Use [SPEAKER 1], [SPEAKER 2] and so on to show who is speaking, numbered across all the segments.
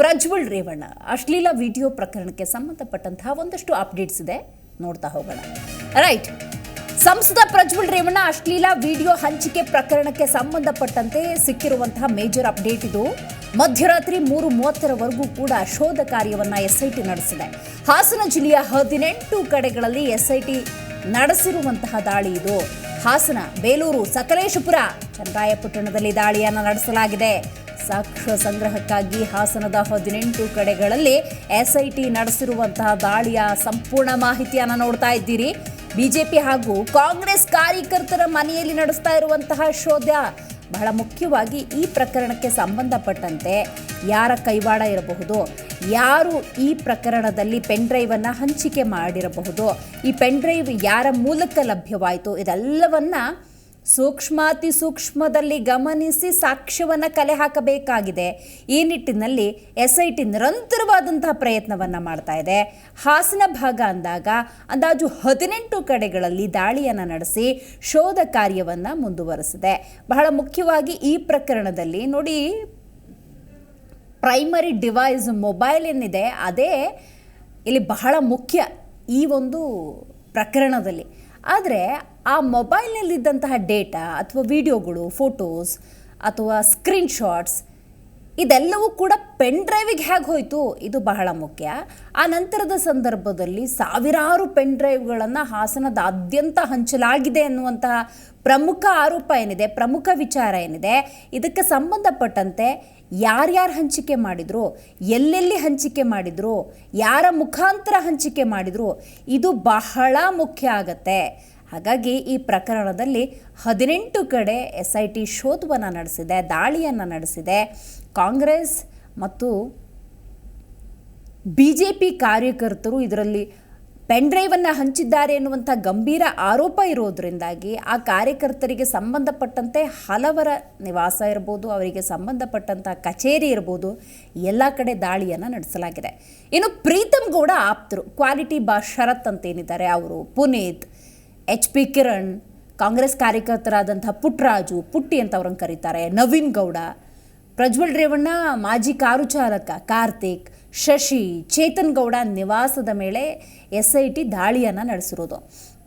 [SPEAKER 1] ಪ್ರಜ್ವಲ್ ರೇವಣ್ಣ, ಅಶ್ಲೀಲ ವಿಡಿಯೋ ಪ್ರಕರಣಕ್ಕೆ ಸಂಬಂಧಪಟ್ಟಂತಹ ಒಂದಷ್ಟು ಅಪ್ಡೇಟ್ಸ್ ಇದೆ. ನೋಡ್ತಾ ಹೋಗೋಣ. ರೈಟ್ ಸಂಸದ ಪ್ರಜ್ವಲ್ ರೇವಣ್ಣ, ಅಶ್ಲೀಲ ವಿಡಿಯೋ ಹಂಚಿಕೆ ಪ್ರಕರಣಕ್ಕೆ ಸಂಬಂಧಪಟ್ಟಂತೆ ಸಿಕ್ಕಿರುವಂತಹ ಮೇಜರ್ ಅಪ್ಡೇಟ್ ಇದು. ಮಧ್ಯರಾತ್ರಿ ಮೂರು ಮೂವತ್ತರವರೆಗೂ ಕೂಡ ಶೋಧ ಕಾರ್ಯವನ್ನು ಎಸ್ಐಟಿ ನಡೆಸಿದೆ. ಹಾಸನ ಜಿಲ್ಲೆಯ ಹದಿನೆಂಟು ಕಡೆಗಳಲ್ಲಿ ಎಸ್ಐಟಿ ನಡೆಸಿರುವಂತಹ ದಾಳಿ ಇದು. ಹಾಸನ, ಬೇಲೂರು, ಸಕಲೇಶಪುರ, ಚಂದ್ರಾಯಪಟ್ಟಣದಲ್ಲಿ ದಾಳಿಯನ್ನು ನಡೆಸಲಾಗಿದೆ. ಸಾಕ್ಷ್ಯ ಸಂಗ್ರಹಕ್ಕಾಗಿ ಹಾಸನದ ಹದಿನೆಂಟು ಕಡೆಗಳಲ್ಲಿ ಎಸ್ಐಟಿ ನಡೆಸಿರುವಂತಹ ದಾಳಿಯ ಸಂಪೂರ್ಣ ಮಾಹಿತಿಯನ್ನು ನೋಡ್ತಾ ಇದ್ದೀರಿ. ಬಿಜೆಪಿ ಹಾಗೂ ಕಾಂಗ್ರೆಸ್ ಕಾರ್ಯಕರ್ತರ ಮನೆಯಲ್ಲಿ ನಡೆಸ್ತಾ ಇರುವಂತಹ ಶೋಧ ಬಹಳ ಮುಖ್ಯವಾಗಿ ಈ ಪ್ರಕರಣಕ್ಕೆ ಸಂಬಂಧಪಟ್ಟಂತೆ ಯಾರ ಕೈವಾಡ ಇರಬಹುದು, ಯಾರು ಈ ಪ್ರಕರಣದಲ್ಲಿ ಪೆನ್ ಡ್ರೈವನ್ನು ಹಂಚಿಕೆ ಮಾಡಿರಬಹುದು, ಈ ಪೆನ್ ಡ್ರೈವ್ ಯಾರ ಮೂಲಕ ಲಭ್ಯವಾಯಿತು, ಇದೆಲ್ಲವನ್ನ ಸೂಕ್ಷ್ಮಾತಿ ಸೂಕ್ಷ್ಮದಲ್ಲಿ ಗಮನಿಸಿ ಸಾಕ್ಷ್ಯವನ್ನು ಕಲೆ ಹಾಕಬೇಕಾಗಿದೆ. ಈ ನಿಟ್ಟಿನಲ್ಲಿ ಎಸ್ ಐ ಟಿ ನಿರಂತರವಾದಂತಹ ಪ್ರಯತ್ನವನ್ನು ಮಾಡ್ತಾ ಇದೆ. ಹಾಸನ ಭಾಗ ಅಂದಾಗ ಅಂದಾಜು ಹದಿನೆಂಟು ಕಡೆಗಳಲ್ಲಿ ದಾಳಿಯನ್ನು ನಡೆಸಿ ಶೋಧ ಕಾರ್ಯವನ್ನು ಮುಂದುವರೆಸಿದೆ. ಬಹಳ ಮುಖ್ಯವಾಗಿ ಈ ಪ್ರಕರಣದಲ್ಲಿ ನೋಡಿ ಪ್ರೈಮರಿ ಡಿವೈಸ್ ಮೊಬೈಲ್ ಏನಿದೆ, ಅದೇ ಇಲ್ಲಿ ಬಹಳ ಮುಖ್ಯ ಈ ಒಂದು ಪ್ರಕರಣದಲ್ಲಿ. ಆದರೆ ಆ ಮೊಬೈಲ್ನಲ್ಲಿದ್ದಂತಹ ಡೇಟಾ ಅಥವಾ ವಿಡಿಯೋಗಳು, ಫೋಟೋಸ್ ಅಥವಾ ಸ್ಕ್ರೀನ್ಶಾಟ್ಸ್ ಇದೆಲ್ಲವೂ ಕೂಡ ಪೆನ್ ಡ್ರೈವಿಗೆ ಹೇಗೆ ಹೋಯಿತು ಇದು ಬಹಳ ಮುಖ್ಯ. ಆ ನಂತರದ ಸಂದರ್ಭದಲ್ಲಿ ಸಾವಿರಾರು ಪೆನ್ ಡ್ರೈವ್ಗಳನ್ನು ಹಾಸನದಾದ್ಯಂತ ಹಂಚಲಾಗಿದೆ ಅನ್ನುವಂತಹ ಪ್ರಮುಖ ಆರೋಪ ಏನಿದೆ, ಪ್ರಮುಖ ವಿಚಾರ ಏನಿದೆ, ಇದಕ್ಕೆ ಸಂಬಂಧಪಟ್ಟಂತೆ ಯಾರ್ಯಾರು ಹಂಚಿಕೆ ಮಾಡಿದ್ರು, ಎಲ್ಲೆಲ್ಲಿ ಹಂಚಿಕೆ ಮಾಡಿದ್ರು, ಯಾರ ಮುಖಾಂತರ ಹಂಚಿಕೆ ಮಾಡಿದ್ರು, ಇದು ಬಹಳ ಮುಖ್ಯ ಆಗತ್ತೆ. ಹಾಗಾಗಿ ಈ ಪ್ರಕರಣದಲ್ಲಿ ಹದಿನೆಂಟು ಕಡೆ ಎಸ್ ಐ ಟಿ ಶೋಧವನ್ನು ನಡೆಸಿದೆ, ದಾಳಿಯನ್ನು ನಡೆಸಿದೆ. ಕಾಂಗ್ರೆಸ್ ಮತ್ತು ಬಿ ಜೆ ಪಿ ಕಾರ್ಯಕರ್ತರು ಇದರಲ್ಲಿ ಪೆನ್ ಡ್ರೈವನ್ನು ಹಂಚಿದ್ದಾರೆ ಎನ್ನುವಂಥ ಗಂಭೀರ ಆರೋಪ ಇರೋದರಿಂದಾಗಿ ಆ ಕಾರ್ಯಕರ್ತರಿಗೆ ಸಂಬಂಧಪಟ್ಟಂತೆ ಹಲವರ ನಿವಾಸ ಇರ್ಬೋದು, ಅವರಿಗೆ ಸಂಬಂಧಪಟ್ಟಂಥ ಕಚೇರಿ ಇರ್ಬೋದು ಎಲ್ಲ ಕಡೆ ದಾಳಿಯನ್ನು ನಡೆಸಲಾಗಿದೆ. ಇನ್ನು ಪ್ರೀತಮ್ ಗೌಡ ಆಪ್ತರು, ಕ್ವಾಲಿಟಿ ಬಾ ಶರತ್ ಅಂತ ಏನಿದ್ದಾರೆ ಅವರು, ಪುನೀತ್ ಎಚ್ ಪಿ ಕಿರಣ್, ಕಾಂಗ್ರೆಸ್ ಕಾರ್ಯಕರ್ತರಾದಂಥ ಪುಟ್ಟರಾಜು ಪುಟ್ಟಿ ಅಂತ ಅವ್ರನ್ನ ಕರೀತಾರೆ, ನವೀನ್ ಗೌಡ, ಪ್ರಜ್ವಲ್ ರೇವಣ್ಣ, ಮಾಜಿ ಕಾರು ಚಾಲಕ ಕಾರ್ತಿಕ್, ಶಶಿ, ಚೇತನ್ ಗೌಡ ನಿವಾಸದ ಮೇಲೆ ಎಸ್ ಐ ಟಿ ದಾಳಿಯನ್ನು ನಡೆಸಿರೋದು.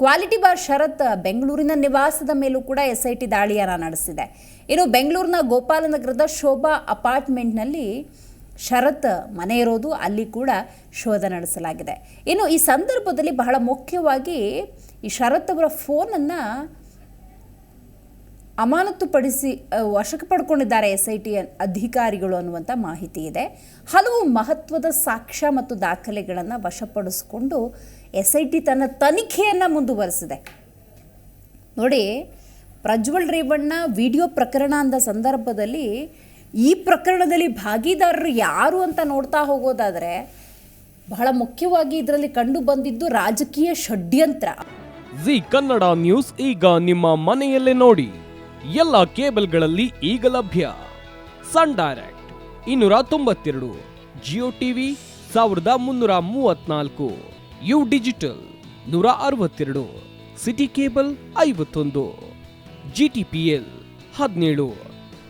[SPEAKER 1] ಕ್ವಾಲಿಟಿ ಬಾರ್ ಶರತ್ ಬೆಂಗಳೂರಿನ ನಿವಾಸದ ಮೇಲೂ ಕೂಡ ಎಸ್ ಐ ಟಿ ದಾಳಿಯನ್ನು ನಡೆಸಿದೆ. ಇನ್ನು ಬೆಂಗಳೂರಿನ ಗೋಪಾಲನಗರದ ಶೋಭಾ ಅಪಾರ್ಟ್ಮೆಂಟ್ನಲ್ಲಿ ಶರತ್ ಮನೆ ಇರೋದು, ಅಲ್ಲಿ ಕೂಡ ಶೋಧ ನಡೆಸಲಾಗಿದೆ. ಇನ್ನು ಈ ಸಂದರ್ಭದಲ್ಲಿ ಬಹಳ ಮುಖ್ಯವಾಗಿ ಈ ಶರತ್ ಅವರ ಫೋನನ್ನು ಅಮಾನತುಪಡಿಸಿ ವಶಕ್ಕೆ ಪಡ್ಕೊಂಡಿದ್ದಾರೆ ಎಸ್ ಐ ಟಿ ಅಧಿಕಾರಿಗಳು ಅನ್ನುವಂಥ ಮಾಹಿತಿ ಇದೆ. ಹಲವು ಮಹತ್ವದ ಸಾಕ್ಷ್ಯ ಮತ್ತು ದಾಖಲೆಗಳನ್ನು ವಶಪಡಿಸಿಕೊಂಡು ಎಸ್ ಐ ಟಿ ತನ್ನ ತನಿಖೆಯನ್ನು ಮುಂದುವರೆಸಿದೆ. ನೋಡಿ, ಪ್ರಜ್ವಲ್ ರೇವಣ್ಣ ವಿಡಿಯೋ ಪ್ರಕರಣ ಅಂದ ಸಂದರ್ಭದಲ್ಲಿ ಈ ಪ್ರಕರಣದಲ್ಲಿ ಭಾಗಿದಾರರು ಯಾರು ಅಂತ ನೋಡ್ತಾ ಹೋಗೋದಾದರೆ ಬಹಳ ಮುಖ್ಯವಾಗಿ ಇದರಲ್ಲಿ ಕಂಡು ಬಂದಿದ್ದು ರಾಜಕೀಯ ಷಡ್ಯಂತ್ರ.
[SPEAKER 2] ಜಿ ಕನ್ನಡ ನ್ಯೂಸ್ ಈಗ ನಿಮ್ಮ ಮನೆಯಲ್ಲೇ ನೋಡಿ. ಎಲ್ಲ ಕೇಬಲ್ಗಳಲ್ಲಿ ಈಗ ಲಭ್ಯ. ಸನ್ ಡೈರೆಕ್ಟ್ ಇನ್ನೂರ ತೊಂಬತ್ತೆರಡು, ಜಿಯೋ ಟಿವಿ ಸಾವಿರದ ಮುನ್ನೂರ ಮೂವತ್ನಾಲ್ಕು ಯು ಡಿಜಿಟಲ್ ನೂರ ಅರವತ್ತೆರಡು, ಸಿಟಿ ಕೇಬಲ್ ಐವತ್ತೊಂದು, ಜಿ ಟಿ ಪಿ ಎಲ್ ಹದಿನೇಳು.